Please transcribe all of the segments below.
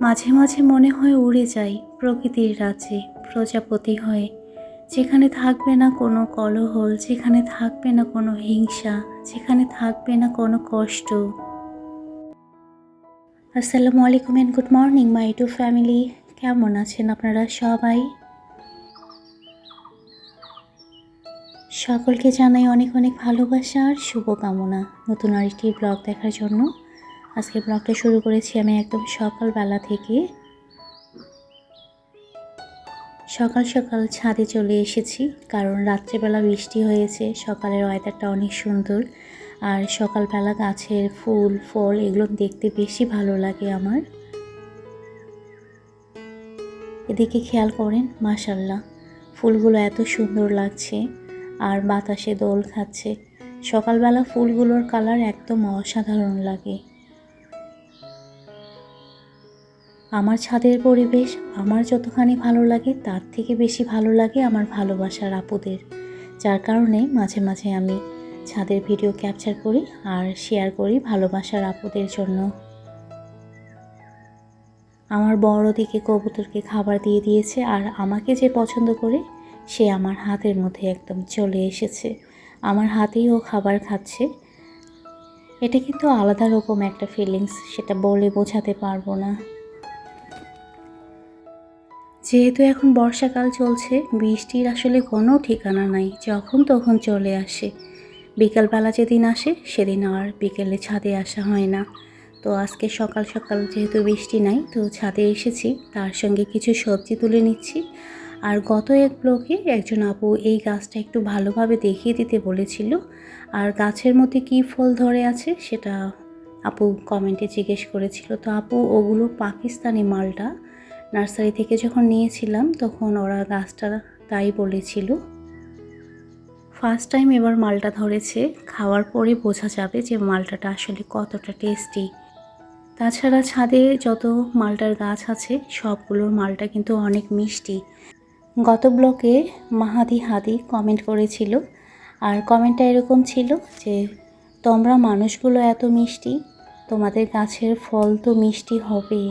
মাঝে মাঝে মনে হয় উড়ে যাই প্রকৃতির রাজ্যে, প্রজাপতি হয়ে। যেখানে থাকবে না কোনো কলহল, যেখানে থাকবে না কোনো হিংসা, যেখানে থাকবে না কোনো কষ্ট। আসসালামু আলাইকুম and good morning my to family কেমন আছেন আপনারা সবাই? সকলকে জানাই অনেক অনেক ভালোবাসা আর শুভকামনা নতুন আরেকটি ব্লগ দেখার জন্য। আজকে ব্লগটা শুরু করেছি আমি একদম সকালবেলা থেকে। সকাল সকাল ছাদে চলে এসেছি, কারণ রাত্রেবেলা বৃষ্টি হয়েছে, সকালের ওয়েদারটা অনেক সুন্দর। আর সকালবেলা গাছের ফুল, ফল এগুলো দেখতে বেশি ভালো লাগে আমার। এদিকে খেয়াল করেন মাশাল্লাহ ফুলগুলো এত সুন্দর লাগছে, আর বাতাসে দোল খাচ্ছে। সকালবেলা ফুলগুলোর কালার একদম অসাধারণ লাগে। আমার ছাদের পরিবেশ, আমার যতখানি ভালো লাগে তার থেকে বেশি ভালো লাগে আমার ভালোবাসার আপুদের। যার কারণে মাঝে মাঝে আমি ছাদের ভিডিও ক্যাপচার করি আর শেয়ার করি ভালোবাসার আপুদের জন্য। আমার বড় দিকে কবুতরকে খাবার দিয়ে দিয়েছে আর আমাকে যে পছন্দ করে, সে আমার হাতের মধ্যে একদম চলে এসেছে। আমার হাতেই ও খাবার খাচ্ছে। এটা কিন্তু আলাদা রকম একটা ফিলিংস সেটা বলে বোঝাতে পারব না। যেহেতু এখন বর্ষাকাল চলছে, বৃষ্টির আসলে কোনো ঠিকানা নাই, যখন তখন চলে আসে। বিকালবেলা যেদিন আসে, সেদিন আর বিকেলে ছাদে আসা হয় না। তো আজকে সকাল সকাল যেহেতু বৃষ্টি নাই, তো ছাদে এসেছি, তার সঙ্গে কিছু সবজি তুলে নিচ্ছি। আর গত এক ব্লকে একজন আপু এই গাছটা একটু ভালোভাবে দেখিয়ে দিতে বলেছিল। আর গাছের মধ্যে কী ফল ধরে আছে, সেটা আপু কমেন্টে জিজ্ঞেস করেছিল। তো আপু, ওগুলো পাকিস্তানি মালটা নার্সারি থেকে যখন নিয়েছিলাম, তখন ওরা গাছটা তাই বলেছিল ফার্স্ট টাইম এবার মালটা ধরেছে, খাওয়ার পরে বোঝা যাবে যে মালটাটা আসলে কতটা টেস্টি তাছাড়া ছাদে যত মালটার গাছ আছে, সবগুলোর মালটা কিন্তু অনেক মিষ্টি। গত ব্লকে মাহাদি হাদি কমেন্ট করেছিল, আর কমেন্টটা এরকম ছিল যে, তোমরা মানুষগুলো এত মিষ্টি, তোমাদের গাছের ফল তো মিষ্টি হবে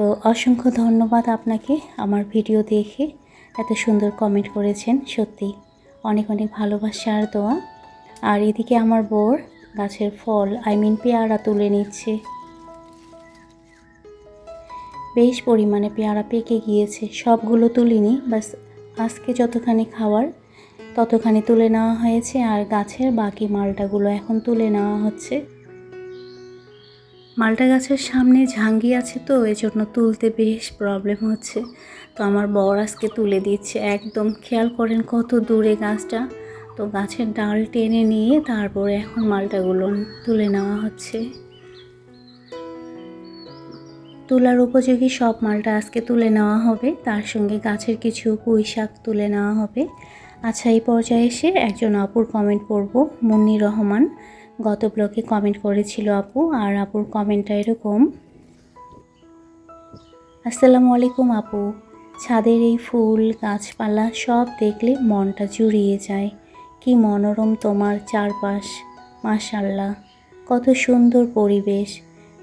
তো অসংখ্য ধন্যবাদ আপনাকে আমার ভিডিও দেখে, এত সুন্দর কমেন্ট করেছেন, সত্যি। অনেক অনেক ভালোবাসা আর দোয়া। আর এদিকে আমার বোর গাছের ফল আই মিন পেয়ারা তুলে নিচ্ছে। বেশ পরিমাণে পেয়ারা পেকে গিয়েছে। সবগুলো তুলিনি, বাস আজকে যতখানি খাওয়ার, ততখানি তুলে নেওয়া হয়েছে। আর গাছের বাকি মালটাগুলো এখন তুলে নেওয়া হচ্ছে। মালটা গাছের সামনে ঝাঙ্গি আছে তো, এজন্য তুলতে বেশ প্রবলেম হচ্ছে। তো আমার বর আজকে তুলে দিচ্ছে। একদম খেয়াল করেন কত দূরে গাছটা। তো গাছের ডাল টেনে নিয়ে তারপরে এখন মালটাগুলো তুলে নেওয়া হচ্ছে। তোলার উপযোগী সব মালটা আজকে তুলে নেওয়া হবে। তার সঙ্গে গাছের কিছু পুঁই শাক তুলে নেওয়া হবে। আচ্ছা এই পর্যায়ে এসে একজন আপুর কমেন্ট পড়ব, মুন্নি রহমান। গত ব্লকে কমেন্ট করেছিল আপু, আর আপুর কমেন্টটা এরকম। আসসালামু আলাইকুম আপু। ছাদের এই ফুল, গাছপালা সব দেখলে মনটা জুড়িয়ে যায়। কি মনোরম তোমার চারপাশ মাশাল্লাহ কত সুন্দর পরিবেশ।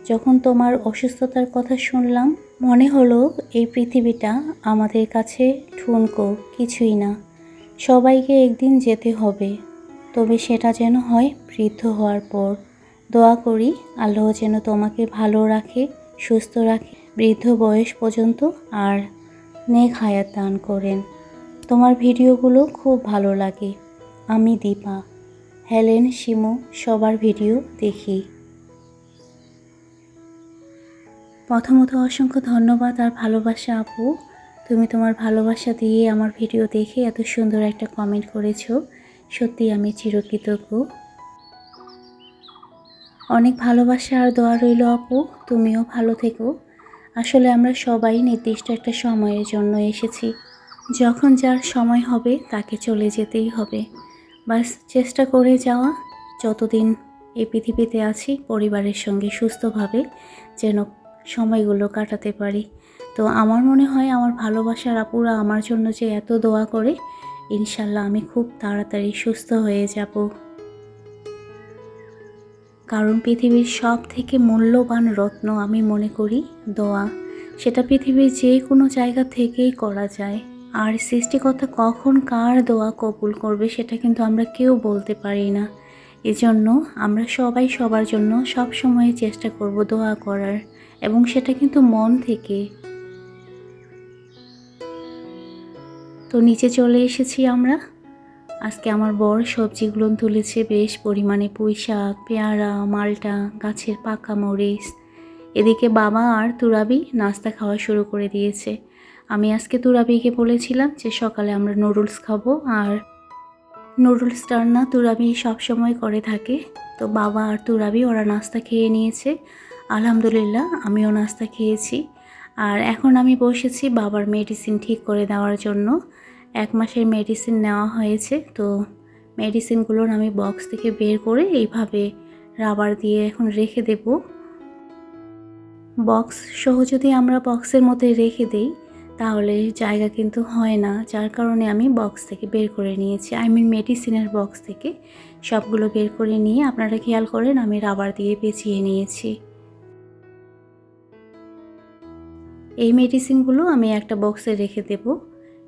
যখন তোমার অসুস্থতার কথা শুনলাম, মনে হলো এই পৃথিবীটা আমাদের কাছে ঠুনকো, কিছুই না। সবাইকে একদিন যেতে হবে। তবে সেটা যেন হয় বৃদ্ধ হওয়ার পর। দোয়া করি আল্লাহ যেন তোমাকে ভালো রাখে, সুস্থ রাখে, বৃদ্ধ বয়স পর্যন্ত আর নেক হায়াত দান করেন। তোমার ভিডিওগুলো খুব ভালো লাগে। আমি দীপা। হেলেন, শিমু, সবার ভিডিও দেখি। প্রথমত অসংখ্য ধন্যবাদ আর ভালোবাসা আপু। তুমি তোমার ভালোবাসা দিয়ে আমার ভিডিও দেখে এত সুন্দর একটা কমেন্ট করেছ। সত্যি আমি চিরকৃতজ্ঞ। অনেক ভালোবাসা আর দোয়া রইল আপু, তুমিও ভালো থেকো। আসলে আমরা সবাই নির্দিষ্ট একটা সময়ের জন্য এসেছি। যখন যার সময় হবে, তাকে চলে যেতেই হবে। বাস, চেষ্টা করে যাওয়া। যতদিন এই পৃথিবীতে আছি, পরিবারের সঙ্গে সুস্থভাবে যেন সময়গুলো কাটাতে পারি। তো আমার মনে হয়, আমার ভালোবাসার আপুরা আমার জন্য যে এত দোয়া করে ইনশাল্লাহ আমি খুব তাড়াতাড়ি সুস্থ হয়ে যাব। কারণ পৃথিবীর সব থেকে মূল্যবান রত্ন আমি মনে করি দোয়া। সেটা পৃথিবীর যে কোনো জায়গা থেকেই করা যায়। আর সৃষ্টিকর্তা কখন কার দোয়া কবুল করবে সেটা কিন্তু আমরা কেউ বলতে পারি না। এজন্য আমরা সবাই সবার জন্য সব সময় চেষ্টা করব দোয়া করার। এবং সেটা কিন্তু মন থেকে তো নিচে চলে এসেছি আমরা। আজকে আমার বর সবজিগুলো তুলেছে বেশ পরিমাণে পুঁই শাক পেয়ারা, মালটা, গাছের পাকা মরিচ। এদিকে বাবা আর তুরাবি নাস্তা খাওয়া শুরু করে দিয়েছে। আমি আজকে তুরাবিকে বলেছিলাম যে সকালে আমরা নুডলস খাব আর নুডলস রান্না তুরাবি সবসময় করে থাকে। তো বাবা আর তুরাবি ওরা নাস্তা খেয়ে নিয়েছে। আলহামদুলিল্লাহ, আমিও নাস্তা খেয়েছি। আর এখন আমি বসেছি বাবার মেডিসিন ঠিক করে দেওয়ার জন্য। এক মাসের মেডিসিন নেওয়া হয়েছে। তো মেডিসিনগুলোর আমি বক্স থেকে বের করে এইভাবে রাবার দিয়ে এখন রেখে দেব। বক্স সহ যদি আমরা বক্সের মধ্যে রেখে দিই, তাহলে জায়গা কিন্তু হয় না। যার কারণে আমি বক্স থেকে বের করে নিয়েছি। আই মিন মেডিসিনের বক্স থেকে সবগুলো বের করে নিয়ে আপনারা খেয়াল করেন, আমি রাবার দিয়ে পেঁচিয়ে নিয়েছি। এই মেডিসিনগুলো আমি একটা বক্সে রেখে দেব।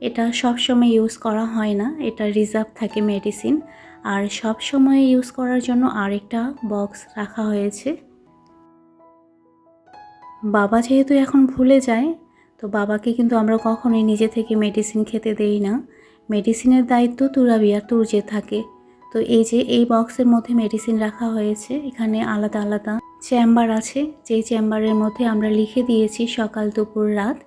এটা সব সময় ইউজ করা হয় না। এটা রিজার্ভ থাকে মেডিসিন আর সব সময় ইউজ করার জন্য আরেকটা বক্স রাখা হয়েছে। বাবা যেহেতু এখন ভুলে যায়, তো বাবাকে কিন্তু আমরা কখনোই নিজে থেকে মেডিসিন খেতে দেই না। মেডিসিনের দায়িত্ব তুরাবি আর তুরজে থাকে। তো এই যে এই বক্সের মধ্যে মেডিসিন রাখা হয়েছে, এখানে আলাদা আলাদা চেম্বার আছে। যেই চেম্বারের মধ্যে আমরা লিখে দিয়েছি সকাল, দুপুর, রাত।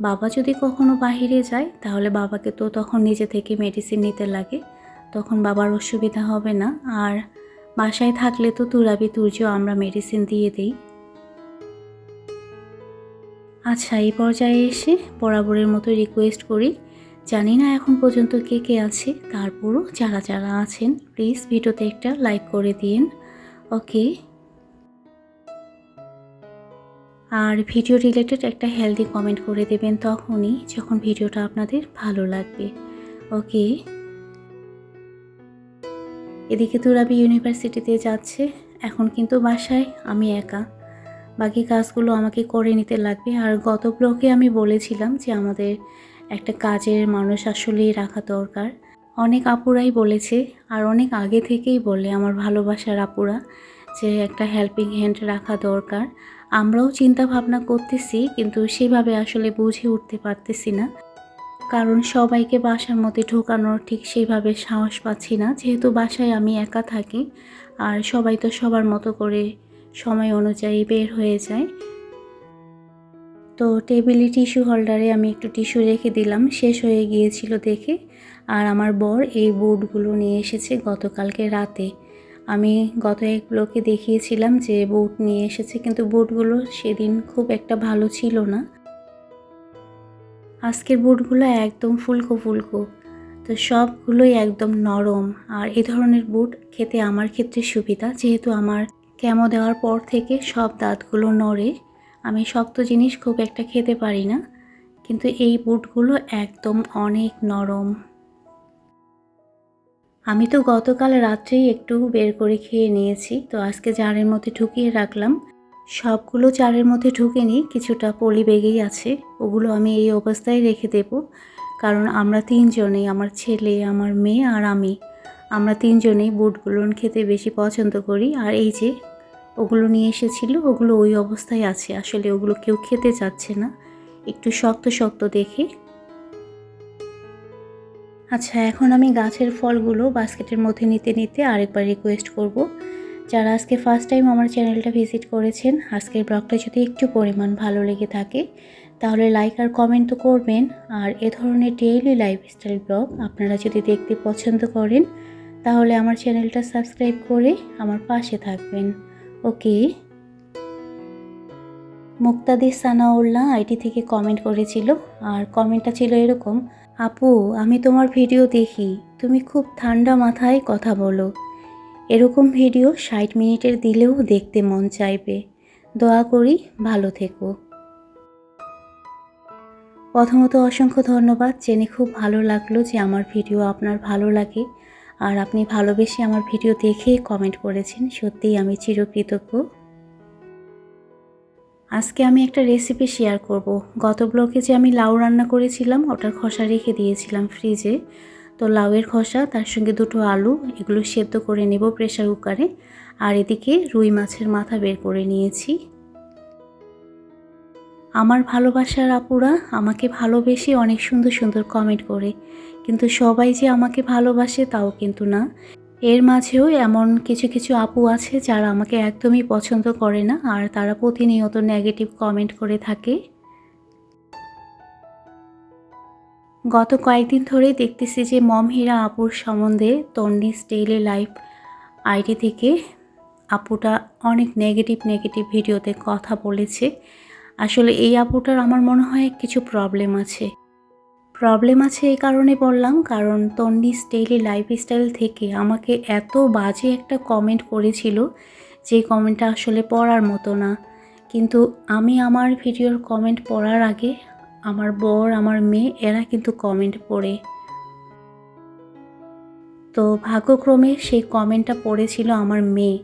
বাবা যদি কখনো বাহিরে যায়, তাহলে বাবাকে তো তখন নিজে থেকে মেডিসিন নিতে লাগে। তখন বাবার অসুবিধা হবে না। আর বাসায় থাকলে তো তুরাবি তুর্য আমরা মেডিসিন দিয়ে দিই। আচ্ছা এই পর্যায়ে এসে বরাবরের মতো রিকোয়েস্ট করি। জানি না এখন পর্যন্ত কে কে আছে, তারপরও যারা যারা আছেন প্লিজ ভিডিওতে একটা লাইক করে দিন। ওকে আর ভিডিও রিলেটেড একটা হেলদি কমেন্ট করে দেবেন তখনই যখন ভিডিওটা আপনাদের ভালো লাগবে। ওকে এদিকে তুরাবি ইউনিভার্সিটিতে যাচ্ছে। এখন কিন্তু বাসায় আমি একা। বাকি কাজগুলো আমাকে করে নিতে লাগবে। আর গত ব্লকে আমি বলেছিলাম যে আমাদের একটা কাজের মানুষ আসলেই রাখা দরকার। অনেক আপুরাই বলেছে, আর অনেক আগে থেকেই বলে আমার ভালোবাসার আপুরা যে একটা হেল্পিং হ্যান্ড রাখা দরকার। আমরাও চিন্তা ভাবনা করতেছি, কিন্তু সেভাবে আসলে বুঝে উঠতে পারতেছি না। কারণ সবাইকে বাসার মধ্যে ঢোকানোর ঠিক সেইভাবে সাহস পাচ্ছি না। যেহেতু বাসায় আমি একা থাকি, আর সবাই তো সবার মতো করে সময় অনুযায়ী বের হয়ে যায়। তো টেবিলে টিস্যু হোল্ডারে আমি একটু টিস্যু রেখে দিলাম, শেষ হয়ে গিয়েছিল দেখে। আর আমার বর এই বোর্ডগুলো নিয়ে এসেছে গতকালকে রাতে। আমি গত এক ব্লকে দেখিয়েছিলাম যে বুট নিয়ে এসেছে, কিন্তু বুটগুলো সেদিন খুব একটা ভালো ছিল না। আজকের বুটগুলো একদম ফুলকো ফুলকো, তো সবগুলোই একদম নরম। আর এ ধরনের বুট খেতে আমার ক্ষেত্রে সুবিধা, যেহেতু আমার কেমো দেওয়ার পর থেকে সব দাঁতগুলো নড়ে। আমি শক্ত জিনিস খুব একটা খেতে পারি না, কিন্তু এই বুটগুলো একদম অনেক নরম। আমি তো গতকাল রাত্রেই একটু বের করে খেয়ে নিয়েছি, তো আজকে জারের মধ্যে ঢুকিয়ে রাখলাম। সবগুলো চারের মধ্যে ঢুকে নিই কিছুটা পলি বেগেই আছে, ওগুলো আমি এই অবস্থায় রেখে দেব। কারণ আমরা তিনজনেই, আমার ছেলে, আমার মেয়ে আর আমি, আমরা তিনজনেই বুটগুলো খেতে বেশি পছন্দ করি। আর এই যে ওগুলো নিয়ে এসেছিল, ওগুলো ওই অবস্থায় আছে, আসলে ওগুলো কেউ খেতে চাচ্ছে না। একটু শক্ত শক্ত দেখে আচ্ছা এখন আমি গাছের ফলগুলো বাস্কেটের মধ্যে নিতে নিতে আরেকবার রিকোয়েস্ট করব। যারা আজকে ফার্স্ট টাইম আমার চ্যানেলটা ভিজিট করেছেন, আজকের ব্লগটা যদি একটু পরিমাণ ভালো লেগে থাকে, তাহলে লাইক আর কমেন্ট তো করবেন। আর এ ধরনের ডেইলি লাইফস্টাইল ব্লগ আপনারা যদি দেখতে পছন্দ করেন, তাহলে আমার চ্যানেলটা সাবস্ক্রাইব করে আমার পাশে থাকবেন। ওকে মুক্তাদি সানাউল্লাহ আইটি থেকে কমেন্ট করেছিল, আর কমেন্টটা ছিল এরকম আপু, আমি তোমার ভিডিও দেখি। তুমি খুব ঠান্ডা মাথায় কথা বলো। এরকম ভিডিও ষাট মিনিটের দিলেও দেখতে মন চাইবে। দোয়া করি ভালো থেকো। প্রথমত অসংখ্য ধন্যবাদ। জেনে খুব ভালো লাগল যে আমার ভিডিও আপনার ভালো লাগে। আর আপনি ভালোবেসে আমার ভিডিও দেখে কমেন্ট করেছেন। সত্যিই আমি চিরকৃতজ্ঞ। আজকে আমি একটা রেসিপি শেয়ার করব। গত ব্লকে যে আমি লাউ রান্না করেছিলাম, ওটার খসা রেখে দিয়েছিলাম ফ্রিজে তো লাউয়ের খসা, তার সঙ্গে দুটো আলু, এগুলো সেদ্ধ করে নেব প্রেশার কুকারে আর এদিকে রুই মাছের মাথা বের করে নিয়েছি। আমার ভালোবাসার আপুরা আমাকে ভালোবেসে অনেক সুন্দর সুন্দর কমেন্ট করে। কিন্তু সবাই যে আমাকে ভালোবাসে তাও কিন্তু না। এর মাঝেও এমন কিছু কিছু আপু আছে যারা আমাকে একদমই পছন্দ করে না, আর তারা প্রতিনিয়ত নেগেটিভ কমেন্ট করে থাকে। গত কয়েকদিন ধরে দেখতেছি যে মম হীরা আপুর সম্বন্ধে তন্নিস ডেইলি লাইফ আইডি থেকে আপুটা অনেক নেগেটিভ নেগেটিভ ভিডিওতে কথা বলেছে। আসলে এই আপুটার আমার মনে হয় কিছু প্রবলেম আছে। প্রবলেম আছে এই কারণে বললাম, কারণ তন্নিস ডেইলি লাইফস্টাইল থেকে আমাকে এত বাজে একটা কমেন্ট করেছিল যে কমেন্টটা আসলে পড়ার মতো না। কিন্তু আমি আমার ভিডিওর কমেন্ট পড়ার আগে আমার বর, আমার মেয়ে, এরা কিন্তু কমেন্ট পড়ে। তো ভাগ্যক্রমে সেই কমেন্টটা পড়েছিল আমার মেয়ে।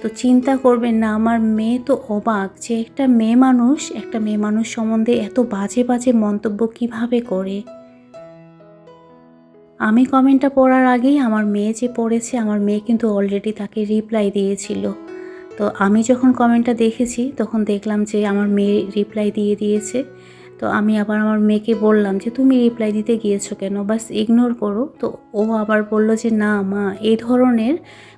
তো চিন্তা করবেন না, আমার মেয়ে তো অবাক যে একটা মেয়ে মানুষ, একটা মেয়ে মানুষ সম্বন্ধে এত বাজে বাজে মন্তব্য কীভাবে করে। আমি কমেন্টটা পড়ার আগেই আমার মেয়ে যে পড়েছে, আমার মেয়ে কিন্তু অলরেডি তাকে রিপ্লাই দিয়েছিল। তো আমি যখন কমেন্টটা দেখেছি, তখন দেখলাম যে আমার মেয়ে রিপ্লাই দিয়ে দিয়েছে। তো আমি আবার আমার মেয়েকে বললাম যে, তুমি রিপ্লাই দিতে গিয়েছো কেন? বাস ইগনোর করো। তো ও আবার বলল যে, না মা এই ধরনের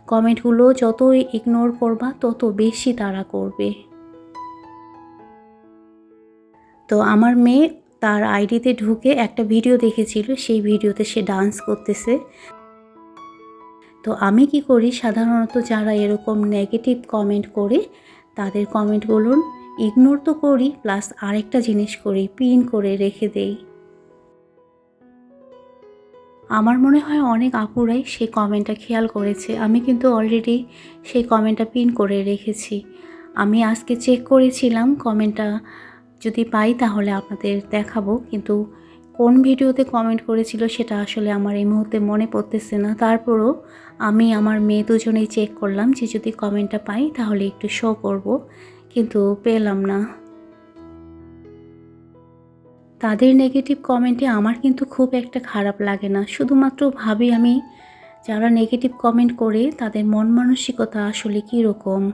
কমেন্টগুলো যতই ইগনোর করবা, তত বেশি তারা করবে। তো আমার মেয়ে তার আইডিতে ঢুকে একটা ভিডিও দেখেছিল, সেই ভিডিওতে সে ডান্স করতেছে। তো আমি কি করি? সাধারণত যারা এরকম নেগেটিভ কমেন্ট করে, তাদের কমেন্টগুলো ইগনোর তো করি প্লাস আরেকটা জিনিস করি পিন করে রেখে দেই। আমার মনে হয় অনেক আপুরাই সেই কমেন্টটা খেয়াল করেছে। আমি কিন্তু অলরেডি সেই কমেন্টটা পিন করে রেখেছি। আমি আজকে চেক করেছিলাম কমেন্টটা যদি পাই তাহলে আপনাদের দেখাবো, কিন্তু কোন ভিডিওতে কমেন্ট করেছিল সেটা আসলে আমার এই মুহূর্তে মনে পড়তেছে না। তারপরও আমি আমার মেয়ে দুজনেই চেক করলাম যে যদি কমেন্টটা পাই তাহলে একটু শো করব। কিন্তু পেলাম না। তাদের নেগেটিভ কমেন্টে আমার কিন্তু খুব একটা খারাপ লাগে না। শুধুমাত্র ভাবি আমি যারা নেগেটিভ কমেন্ট করে, তাদের মন মানসিকতা আসলে কীরকম?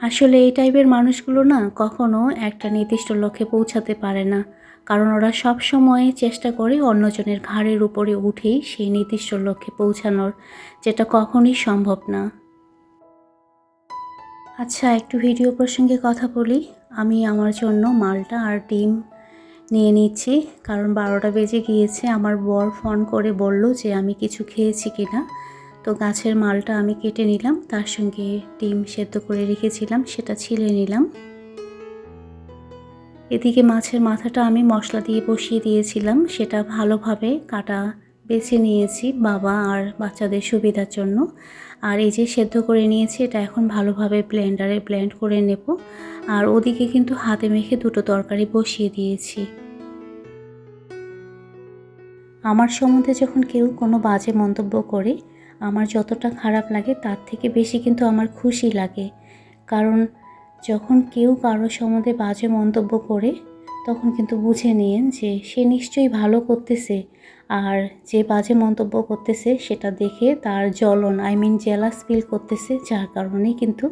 আসলে এই টাইপের মানুষগুলো না কখনো একটা নির্দিষ্ট লক্ষ্যে পৌঁছাতে পারে না। কারণ ওরা সব সময় চেষ্টা করে অন্যজনের ঘাড়ের উপরে উঠেই সেই নির্দিষ্ট লক্ষ্যে পৌঁছানোর, যেটা কখনই সম্ভব না। আচ্ছা একটু ভিডিও প্রসঙ্গে কথা বলি। আমি আমার জন্য মালটা আর ডিম নিয়ে নিচ্ছি, কারণ বারোটা বেজে গিয়েছে। আমার বর ফোন করে বলল যে আমি কিছু খেয়েছি কিনা। তো গাছের মালটা আমি কেটে নিলাম, তার সঙ্গে ডিম সেদ্ধ করে রেখেছিলাম, সেটা ছিলে নিলাম। এদিকে মাছের মাথাটা আমি মশলা দিয়ে বসিয়ে দিয়েছিলাম, সেটা ভালোভাবে কাটা বেছে নিয়েছি বাবা আর বাচ্চাদের সুবিধার জন্য। আর এই যে সেদ্ধ করে নিয়েছি, এটা এখন ভালোভাবে ব্লেন্ডারে ব্লেন্ড করে নেব। আর ওদিকে কিন্তু হাতে মেখে দুটো তরকারি বসিয়ে দিয়েছি। আমার সম্বন্ধে যখন কেউ কোনো বাজে মন্তব্য করে, আমার যতটা খারাপ লাগে তার থেকে বেশি কিন্তু আমার খুশি লাগে। কারণ যখন কেউ কারও সম্বন্ধে বাজে মন্তব্য করে তখন কিন্তু বুঝে নিন যে সে নিশ্চয়ই ভালো করতেছে আর যে বাজে মন্তব্য করতেছে সেটা দেখে তার জ্বলন আই মিন জেলাস ফিল করতেছে, যার কারণে কিন্তু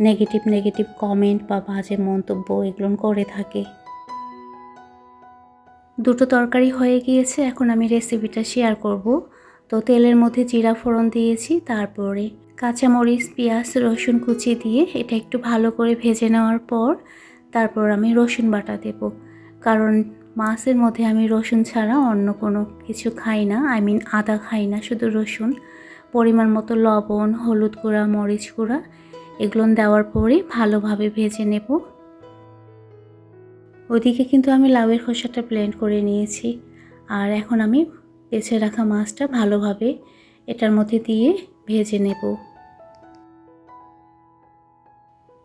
নেগেটিভ নেগেটিভ কমেন্ট বা বাজে মন্তব্য এগুলো করে থাকে। দুটো তরকারি হয়ে গিয়েছে, এখন আমি রেসিপিটা শেয়ার করব। তো তেলের মধ্যে জিরা ফোড়ন দিয়েছি, তারপরে কাঁচামরিচ, পেঁয়াজ, রসুন কুচি দিয়ে এটা একটু ভালো করে ভেজে নেওয়ার পর তারপর আমি রসুন বাটা দেব। কারণ মাছের মধ্যে আমি রসুন ছাড়া অন্য কোনো কিছু খাই না আই মিন আদা খাই না, শুধু রসুন। পরিমাণ মতো লবণ, হলুদ গুঁড়া, মরিচ গুঁড়া, এগুলো দেওয়ার পরে ভালোভাবে ভেজে নেব। ওইদিকে কিন্তু আমি লাউয়ের খোসাটা ব্লেন্ড করে নিয়েছি। আর এখন আমি বেছে রাখা মাছটা ভালোভাবে এটার মধ্যে দিয়ে ভেজে নেব।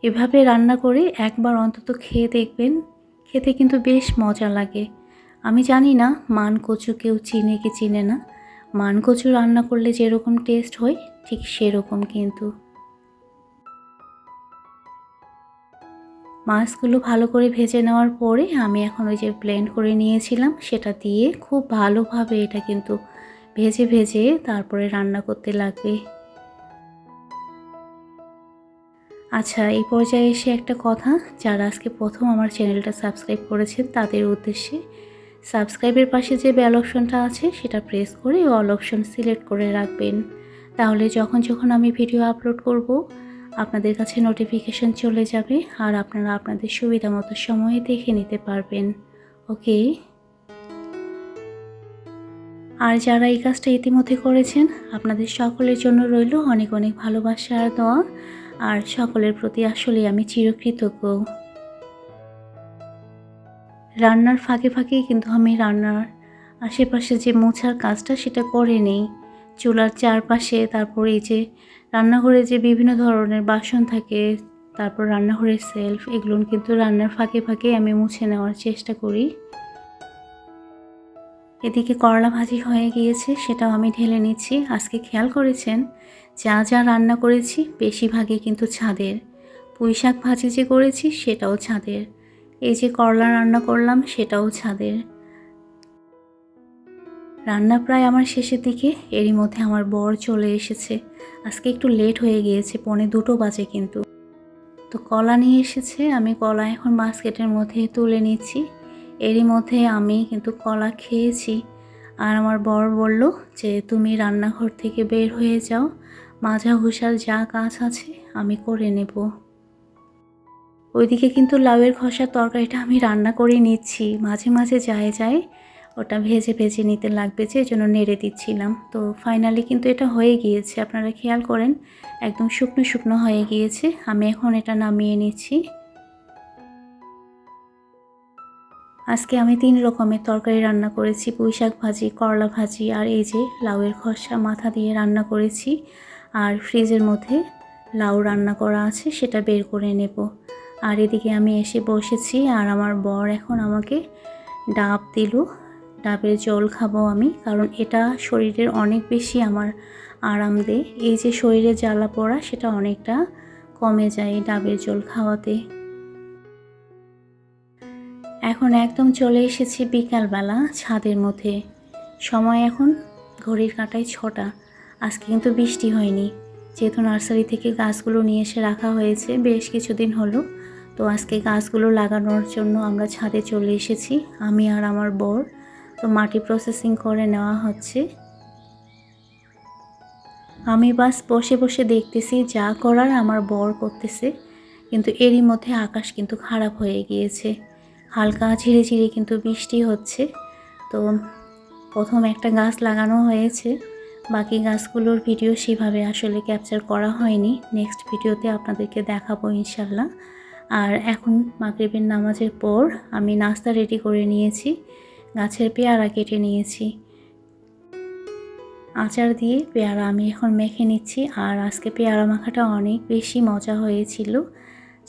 এভাবে রান্না করে একবার অন্তত খেয়ে দেখবেন। খেতে কিন্তু বেশ মজা লাগে। আমি জানি না মান কচু কেউ চিনে কি চিনে না। মান কচু রান্না করলে যেরকম টেস্ট হয়, ঠিক সেরকম কিন্তু। মাছগুলো ভালো করে ভেজে নেওয়ার পরে আমি এখন ওই যে ব্লেন্ড করে নিয়েছিলাম, সেটা দিয়ে খুব ভালোভাবে এটা কিন্তু ভেজে ভেজে তারপরে রান্না করতে লাগবে। আচ্ছা এই পর্যায়ে এসে একটা কথা, যারা আজকে প্রথম আমার চ্যানেলটা সাবস্ক্রাইব করেছেন তাদের উদ্দেশ্যে, সাবস্ক্রাইবের পাশে যে বেল অপশনটা আছে সেটা প্রেস করে অল অপশন সিলেক্ট করে রাখবেন। তাহলে যখন যখন আমি ভিডিও আপলোড করব, আপনাদের কাছে নোটিফিকেশন চলে যাবে আর আপনারা আপনাদের সুবিধা মতো সময়ে দেখে নিতে পারবেন। ওকে? আর যারা এই কাজটা ইতিমধ্যে করেছেন, আপনাদের সকলের জন্য রইল অনেক অনেক ভালোবাসা আর দোয়া। আর সকলের প্রতি আসলে আমি চিরকৃতজ্ঞ। রান্নার ফাঁকে ফাঁকেই কিন্তু আমি রান্নার আশেপাশে যে মোছার কাজটা সেটা করে নেই। চুলার চারপাশে, তারপর এই যে রান্নাঘরে যে বিভিন্ন ধরনের বাসন থাকে, তারপর রান্নাঘরের সেলফ, এগুলো কিন্তু রান্নার ফাঁকে ফাঁকে আমি মুছে নেওয়ার চেষ্টা করি। এদিকে করলা ভাজি হয়ে গিয়েছে, সেটাও আমি ঢেলে নিচ্ছি। আজকে খেয়াল করেছেন? যা যা রান্না করেছি, বেশিরভাগই কিন্তু ছাদের। পুঁই শাক ভাজি যে করেছি, সেটাও ছাদের। এই যে করলা রান্না করলাম, সেটাও ছাদের। রান্না প্রায় আমার শেষের দিকে, এরই মধ্যে আমার বর চলে এসেছে। আজকে একটু লেট হয়ে গিয়েছে, পৌনে দুটো বাজে কিন্তু। তো কলা নিয়ে এসেছে, আমি কলা এখন বাস্কেটের মধ্যে তুলে নিচ্ছি। এরই মধ্যে আমি কিন্তু কলা খেয়েছি। আর আমার বর বলল যে, তুমি রান্নাঘর থেকে বের হয়ে যাও। মাজা ঘুষার যা কাজ আছে আমি করে নেব। ওইদিকে কিন্তু লাউয়ের খসার তরকারিটা আমি রান্না করে নিচ্ছি। মাঝে মাঝে যায় যায় ওটা ভেজে ভেজে নিতে লাগবে যে জন্য নেড়ে দিচ্ছিলাম। তো ফাইনালি কিন্তু এটা হয়ে গিয়েছে। আপনারা খেয়াল করেন, একদম শুকনো শুকনো হয়ে গিয়েছে। আমি এখন এটা নামিয়ে নিচ্ছি। আজকে আমি তিন রকমের তরকারি রান্না করেছি পুঁই শাক ভাজি, করলা ভাজি আর এই যে লাউয়ের খসা মাথা দিয়ে রান্না করেছি। আর ফ্রিজের মধ্যে লাউ রান্না করা আছে, সেটা বের করে নেব। আর এদিকে আমি এসে বসেছি আর আমার বর এখন আমাকে ডাব দিল। ডাবের জল খাব আমি, কারণ এটা শরীরের অনেক বেশি আমার আরাম দেয়। এই যে শরীরে জ্বালা পড়া, সেটা অনেকটা কমে যায় ডাবের জল খাওয়াতে। এখন একদম চলে এসেছি বিকালবেলা ছাদের মধ্যে। সময় এখন ঘড়ির কাঁটায় ছটা। আজকে কিন্তু বৃষ্টি হয়নি। যেহেতু নার্সারি থেকে গাছগুলো নিয়ে এসে রাখা হয়েছে, বেশ কিছুদিন হলো। তো আজকে গাছগুলো লাগানোর জন্য আমরা ছাদে চলে এসেছি, আমি আর আমার বর। তো মাটি প্রসেসিং করে নেওয়া হচ্ছে। আমি বাস বসে বসে দেখতেছি যা করার আমার বর করতেছে। কিন্তু এরই মধ্যে আকাশ কিন্তু খারাপ হয়ে গিয়েছে। হালকা ঝিরে ঝিরে কিন্তু বৃষ্টি হচ্ছে। তো প্রথম একটা গাছ লাগানো হয়েছে। বাকি গাছগুলোর ভিডিও সেভাবে আসলে ক্যাপচার করা হয়নি। নেক্সট ভিডিওতে আপনাদেরকে দেখাবো ইনশাল্লাহ আর এখন মাগরিবের নামাজের পর আমি নাস্তা রেডি করে নিয়েছি। গাছের পেয়ারা কেটে নিয়েছি। আচার দিয়ে পেয়ারা আমি এখন মেখে নিচ্ছি। আর আজকে পেয়ারা মাখাটা অনেক বেশি মজা হয়েছিল।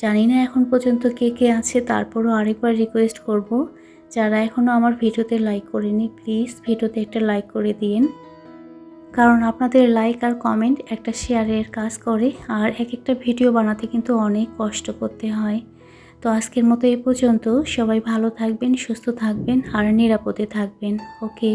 জানি না এখন পর্যন্ত কে কে আছে, তারপরও আরেকবার রিকোয়েস্ট করব। যারা এখনও আমার ভিডিওতে লাইক করেনি প্লিজ ভিডিওতে একটা লাইক করে দিন। কারণ আপনাদের লাইক আর কমেন্ট একটা শেয়ারের কাজ করে, আর এক একটা ভিডিও বানাতে কিন্তু অনেক কষ্ট করতে হয়। তো আজকের মতো এ পর্যন্ত, সবাই ভালো থাকবেন, সুস্থ থাকবেন, আর নিরাপদে থাকবেন ওকে